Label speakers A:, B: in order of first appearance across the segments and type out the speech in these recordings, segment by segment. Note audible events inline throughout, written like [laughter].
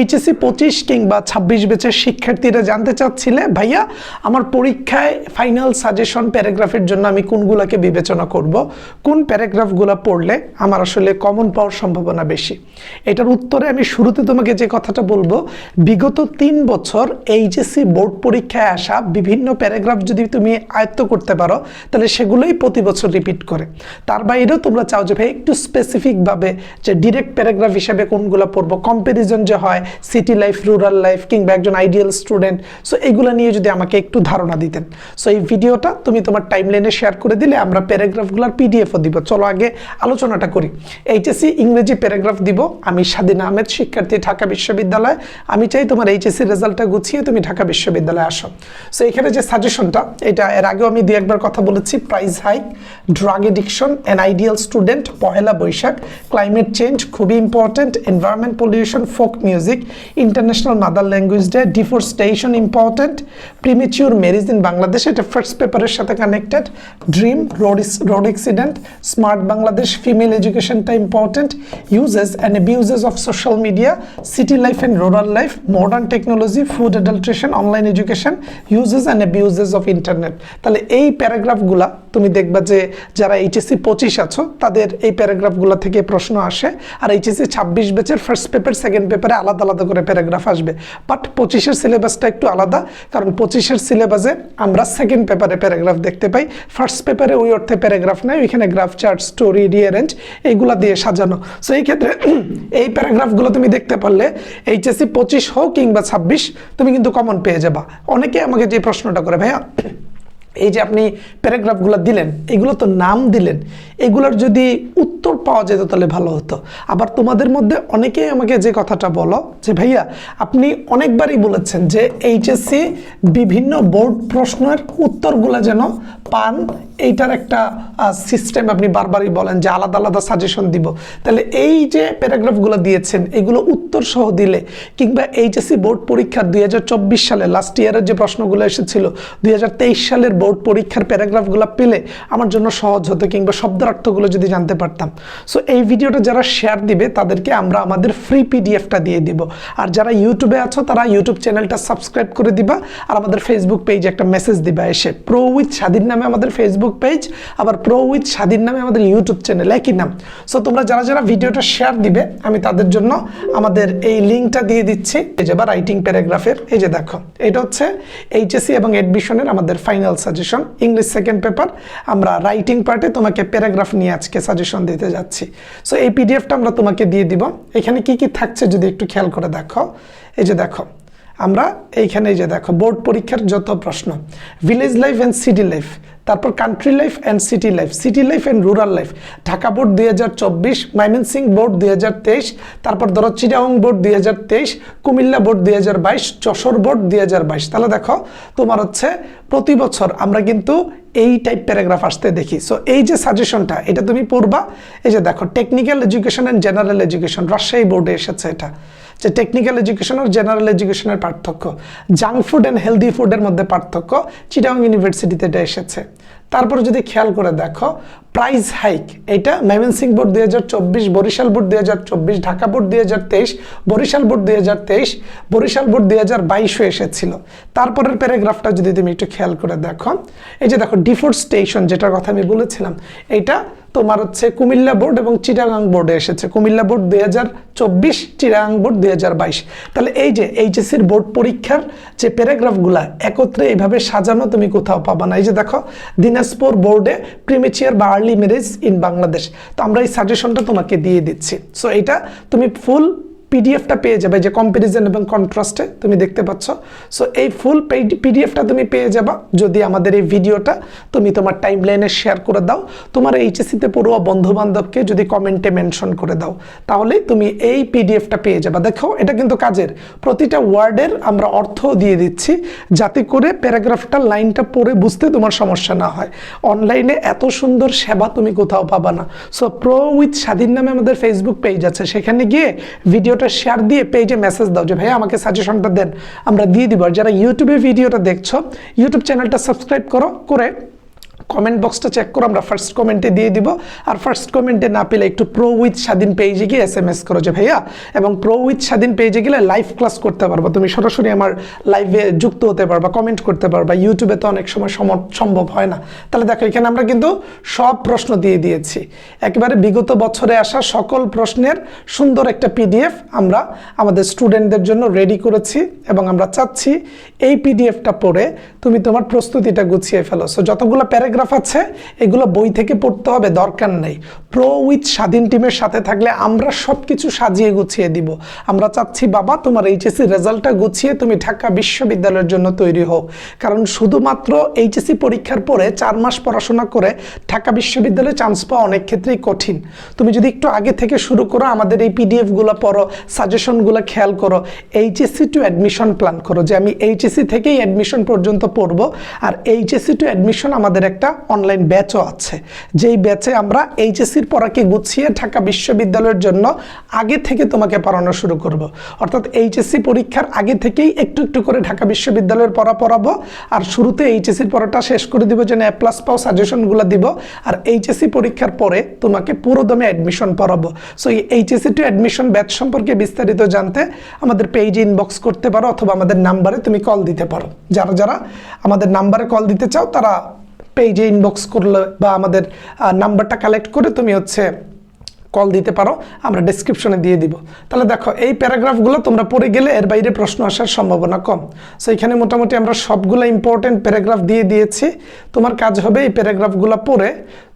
A: HSC পঁচিশ কিংবা ছাব্বিশ বেচের শিক্ষার্থীরা জানতে চাচ্ছিলে, ভাইয়া, আমার পরীক্ষায় ফাইনাল সাজেশন প্যারাগ্রাফের জন্য আমি কোনগুলোকে বিবেচনা করব? কোন প্যারাগ্রাফগুলো পড়লে আমার আসলে কমন পাওয়ার সম্ভাবনা বেশি? এটার উত্তরে আমি শুরুতে তোমাকে যে কথাটা বলব, বিগত তিন বছর এইচএসসি বোর্ড পরীক্ষায় আসা বিভিন্ন প্যারাগ্রাফ যদি তুমি আয়ত্ত করতে পারো, তাহলে সেগুলোই প্রতি বছর রিপিট করে। তার বাইরেও তোমরা চাও যে, ভাই, একটু স্পেসিফিকভাবে যে ডিরেক্ট প্যারাগ্রাফ হিসেবে কোনগুলো পড়ব কম্প্যারিজন যে হয় সিটি লাইফ রুরাল লাইফ কিংবা একজন আইডিয়াল স্টুডেন্ট সো এগুলো নিয়ে যদি আমাকে একটু ধারণা দিতেন। সো এই ভিডিওটা তুমি তোমার টাইম লাইনে শেয়ার করে দিলে আমরা প্যারাগ্রাফগুলোর পিডিএফও দিব। চলো আগে আলোচনাটা করি। এইচএসসি ইংরেজি প্যারাগ্রাফ দিব। আমি স্বাধীন আহমেদ, শিক্ষার্থী, ঢাকা বিশ্ববিদ্যালয়। আমি চাই তোমার এইচএসসি রেজাল্টটা গুছিয়ে তুমি ঢাকা বিশ্ববিদ্যালয়ে আসো। সো এখানে যে সাজেশনটা এটা এর আগেও আমি দু একবার কথা বলেছি। Price hike drug addiction an ideal student Pohela Boishakh climate change খুবই important environment pollution folk music international mother language day deforestation important premature marriage in Bangladesh এটা ফার্স্ট পেপারের সাথে connected dream road road accident smart Bangladesh female এডুকেশনটা important uses and abuses of social media city life and rural life modern technology food adulteration online education uses and abuses of internet তাহলে এই প্যারাগ্রাফগুলা তুমি দেখবা যে যারা HSC পঁচিশ আছো, তাদের এই প্যারাগ্রাফগুলো থেকে প্রশ্ন আসে। আর এইচএসসি ছাব্বিশ ব্যাচের ফার্স্ট পেপার সেকেন্ড পেপারে আলাদা আলাদা আলাদা করে প্যারাগ্রাফ আসবে। বাট পঁচিশের সিলেবাসটা একটু আলাদা, কারণ পঁচিশের সিলেবাসে আমরা সেকেন্ড পেপারে প্যারাগ্রাফ দেখতে পাই। ফার্স্ট পেপারে ওই অর্থে প্যারাগ্রাফ নেয় ওইখানে গ্রাফ চার্ট স্টোরি রিয়ারেঞ্জ এইগুলা দিয়ে সাজানো। সো এই ক্ষেত্রে [clears throat] এই প্যারাগ্রাফগুলো তুমি দেখতে পারলে, এইচএসসি পঁচিশ হোক কিংবা ছাব্বিশ, তুমি কিন্তু কমন পেয়ে যাবা। অনেকে আমাকে যে প্রশ্নটা করে, ভাইয়া এই যে আপনি প্যারাগ্রাফগুলো দিলেন, এগুলো তো নাম দিলেন। এগুলোর যদি উত্তর পাওয়া যেত তাহলে ভালো হতো। আবার তোমাদের মধ্যে অনেকেই আমাকে যে কথাটা বলো, যে ভাইয়া, আপনি অনেকবারই বলেছেন যে এইচএসসি বিভিন্ন বোর্ড প্রশ্নের উত্তরগুলো যেন পান, এইটার একটা সিস্টেম আপনি বারবারই বলেন যে আলাদা আলাদা সাজেশন দিব। তাহলে এই যে প্যারাগ্রাফগুলো দিয়েছেন, এগুলো উত্তর সহ দিলে, কিংবা এইচএসসি বোর্ড পরীক্ষার দুই সালে লাস্ট ইয়ারের যে প্রশ্নগুলো এসেছিল, দুই হাজার তেইশ সালের পরীক্ষার প্যারাগ্রাফগুলো পেলে আমার জন্য সহজ হতো কিংবা শব্দার্থগুলো যদি জানতে পারতাম। সো এই ভিডিওটা যারা শেয়ার দিবে, তাদেরকে আমরা আমাদের ফ্রি পিডিএফটা দিয়ে দিব। আর যারা ইউটিউবে আছো, তারা ইউটিউব চ্যানেলটা সাবস্ক্রাইব করে দিবা। আর আমাদের ফেসবুক পেজে একটা মেসেজ দিবা এসে। প্রো উইথ স্বাধীন নামে আমাদের ফেসবুক পেজ আবার প্রো উইথ স্বাধীন নামে আমাদের ইউটিউব চ্যানেল একই নাম। সো তোমরা যারা যারা ভিডিওটা শেয়ার দিবে, আমি তাদের জন্য আমাদের এই লিঙ্কটা দিয়ে দিচ্ছি। এই যে বা রাইটিং প্যারাগ্রাফের এই যে দেখো, এটা হচ্ছে এইচএসসি এবং এডমিশনের আমাদের final suggestion English second paper আমরা রাইটিং পার্টে তোমাকে প্যারাগ্রাফ নিয়ে আজকে সাজেশন দিতে যাচ্ছি। সো এই পিডিএফটা আমরা তোমাকে দিয়ে দিব। এখানে কি কি থাকছে যদি একটু খেয়াল করে দেখো। এই যে দেখো, আমরা এইখানে এই যে দেখো, বোর্ড পরীক্ষার যত প্রশ্ন village life and city life তারপর country life and city life city life and rural life Dhaka board দুই হাজার চব্বিশ ময়মনসিং বোর্ড দুই হাজার তেইশ, তারপর ধরো চিটাং বোর্ড দুই হাজার তেইশ, কুমিল্লা বোর্ড দুই হাজার বাইশ, যশোর বোর্ড দুই হাজার বাইশ। তাহলে দেখো, তোমার হচ্ছে প্রতি বছর আমরা কিন্তু এই টাইপ প্যারাগ্রাফ আসতে দেখি। সো এই যে সাজেশনটা এটা তুমি পড়বা। এই যে দেখো technical education and general education Rajshahi বোর্ডে এসেছে এটা। যে টেকনিক্যাল এডুকেশন আর জেনারেল এডুকেশনের পার্থক্য। জাঙ্ক ফুড অ্যান্ড হেলদি ফুডের মধ্যে পার্থক্য চিটাং ইউনিভার্সিটিতে এটা এসেছে। তারপর যদি খেয়াল করে দেখো প্রাইস হাইক এটা ময়মনসিং বোর্ড দুই হাজার চব্বিশ, বরিশাল বোর্ড দুই হাজার চব্বিশ, ঢাকা বোর্ড দুই হাজার তেইশ, বরিশাল বোর্ড দুই হাজার তেইশ, বরিশাল বোর্ড দুই হাজার বাইশও এসেছিল। তারপরের প্যারাগ্রাফটা যদি তুমি একটু খেয়াল করে দেখো, এই যে দেখো ডিফোরস্টেশন যেটার কথা আমি বলেছিলাম, এটা তোমার হচ্ছে কুমিল্লা বোর্ড এবং চিটাগাং বোর্ডে এসেছে। কুমিল্লা বোর্ড দুই হাজার চব্বিশ, চিটাগাং বোর্ড দুই হাজার বাইশ। তাহলে এই যে এইচএসসির বোর্ড পরীক্ষার যে প্যারাগ্রাফগুলা একত্রে এইভাবে সাজানো তুমি কোথাও পাবা না। এই যে দেখো দিনাজপুর বোর্ডে প্রিমেচিয়ার বা আর্লি ম্যারেজ ইন বাংলাদেশ তো আমরা এই সাজেশনটা তোমাকে দিয়ে দিচ্ছি। সো এটা তুমি ফুল পিডিএফটা পেয়ে যাবে, যে কম্পারিজন এবং কন্ট্রাস্টে তুমি দেখতে পাচ্ছ। সো এই ফুল পিডিএফটা তুমি পেয়ে যাবা যদি আমাদের এই ভিডিওটা তুমি তোমার টাইম লাইনে শেয়ার করে দাও। তোমার এইচএসিতে পড়ুয়া বন্ধু বান্ধবকে যদি কমেন্টে মেনশন করে দাও, তাহলে তুমি এই পিডিএফটা পেয়ে যাবা। দেখো, এটা কিন্তু কাজের। প্রতিটা ওয়ার্ডের আমরা অর্থ দিয়ে দিচ্ছি যাতে করে প্যারাগ্রাফটা লাইনটা পড়ে বুঝতে তোমার সমস্যা না হয়। অনলাইনে এত সুন্দর সেবা তুমি কোথাও পাবা না। সো প্রো উইথ স্বাধীন নামে আমাদের ফেসবুক পেজ আছে। সেখানে গিয়ে ভিডিও ভিডিওটা শেয়ার দিয়ে পেজে মেসেজ দাও যে ভাই আমাকে সাজেশনটা দেন। আমরা দিয়ে দিব। আর যারা ইউটিউবে ভিডিওটা দেখছ ইউটিউব চ্যানেলটা সাবস্ক্রাইব করো, করে কমেন্ট বক্সটা চেক করো, আমরা ফার্স্ট কমেন্টে দিয়ে দিব। আর ফার্স্ট কমেন্টে না পেলে একটু প্রো উইথ স্বাধীন পেজে গিয়ে এস এম এস করো যে ভাইয়া, এবং প্রো উইথ স্বাধীন পেজে গেলে লাইভ ক্লাস করতে পারবা। তুমি সরাসরি আমার লাইভে যুক্ত হতে পারবা কমেন্ট করতে পারবা। ইউটিউবে তো অনেক সময় সম্ভব হয় না। তাহলে দেখো, এখানে আমরা কিন্তু সব প্রশ্ন দিয়ে দিয়েছি। একেবারে বিগত বছরে আসা সকল প্রশ্নের সুন্দর একটা পিডিএফ আমরা আমাদের স্টুডেন্টদের জন্য রেডি করেছি, এবং আমরা চাচ্ছি এই পিডিএফটা পড়ে তুমি তোমার প্রস্তুতিটা গুছিয়ে ফেলো। সো যতগুলো প্যারাগ্রাফ আছে, এগুলো বই থেকে পড়তে হবে, দরকার নেই। প্রো উইথ স্বাধীন টিমের সাথে থাকলে আমরা সব কিছু সাজিয়ে গুছিয়ে দিব। আমরা চাচ্ছি, বাবা, তোমার এইচএসসি রেজাল্টটা গুছিয়ে তুমি ঢাকা বিশ্ববিদ্যালয়ের জন্য তৈরি হও কারণ শুধুমাত্র এইচএসসি পরীক্ষার পরে চার মাস পড়াশোনা করে ঢাকা বিশ্ববিদ্যালয়ে চান্স পাওয়া অনেক ক্ষেত্রেই কঠিন। তুমি যদি একটু আগে থেকে শুরু করো, আমাদের এই পিডিএফগুলো পড়ো সাজেশনগুলো খেয়াল করো, এইচএসসি টু অ্যাডমিশন প্ল্যান করো যে আমি এইচএসসি থেকেই অ্যাডমিশন পর্যন্ত পড়ব। আর এইচএসসি টু অ্যাডমিশন আমাদের একটা অনলাইন ব্যাচও আছে। যেই ব্যাচে আমরা এইচএসসির পড়াকে গুছিয়ে ঢাকা বিশ্ববিদ্যালয়ের জন্য আগে থেকে তোমাকে পড়ানো শুরু করব। অর্থাৎ এইচএসসি পরীক্ষার আগে থেকেই একটু একটু করে ঢাকা বিশ্ববিদ্যালয়ের পড়া পড়াবো আর শুরুতে এইচএসসির পড়াটা শেষ করে দিব, যেন এ প্লাস পাও সাজেশনগুলো দিব আর এইচএসসি পরীক্ষার পরে তোমাকে পুরো দমে অ্যাডমিশন পড়াবো। সো এই এইচএসসি টু অ্যাডমিশন ব্যাচ সম্পর্কে বিস্তারিত জানতে আমাদের পেজে ইনবক্স করতে পারো অথবা আমাদের নাম্বারে তুমি কল দিতে পারো। যারা যারা আমাদের নাম্বারে কল দিতে চাও, তারা পেজে ইনবক্স করলে বা আমাদের নাম্বারটা কালেক্ট করে তুমি হচ্ছে কল দিতে পারো, আমরা ডেসক্রিপশনে দিয়ে দিব। তাহলে দেখো, এই প্যারাগ্রাফগুলো তোমরা পড়ে গেলে এর বাইরে প্রশ্ন আসার সম্ভাবনা কম। সো এখানে মোটামুটি আমরা সবগুলো ইম্পর্টেন্ট প্যারাগ্রাফ দিয়ে দিয়েছি। তোমার কাজ হবে এই প্যারাগ্রাফগুলো পড়ে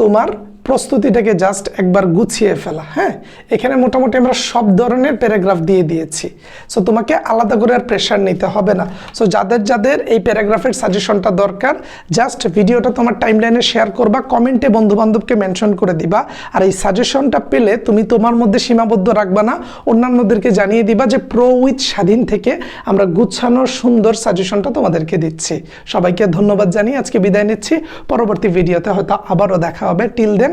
A: তোমার প্রস্তুতিটাকে জাস্ট একবার গুছিয়ে ফেলা হ্যাঁ? এখানে মোটামুটি আমরা সব ধরনের প্যারাগ্রাফ দিয়ে দিয়েছি। সো তোমাকে আলাদা করে আর প্রেশার নিতে হবে না। সো যাদের যাদের এই প্যারাগ্রাফের সাজেশনটা দরকার জাস্ট ভিডিওটা তোমার টাইমলাইনে শেয়ার করবা কমেন্টে বন্ধু বান্ধবকে মেনশন করে দিবা, আর এই সাজেশনটা পেলে তুমি তোমার মধ্যে সীমাবদ্ধ রাখবা না, অন্যান্যদেরকে জানিয়ে দিবা যে প্রো উইথ স্বাধীন থেকে আমরা গুছানো সুন্দর সাজেশনটা তোমাদেরকে দিচ্ছি। সবাইকে ধন্যবাদ জানিয়ে আজকে বিদায় নিচ্ছি। পরবর্তী ভিডিওতে হয়তো আবারও দেখা হবে। Till then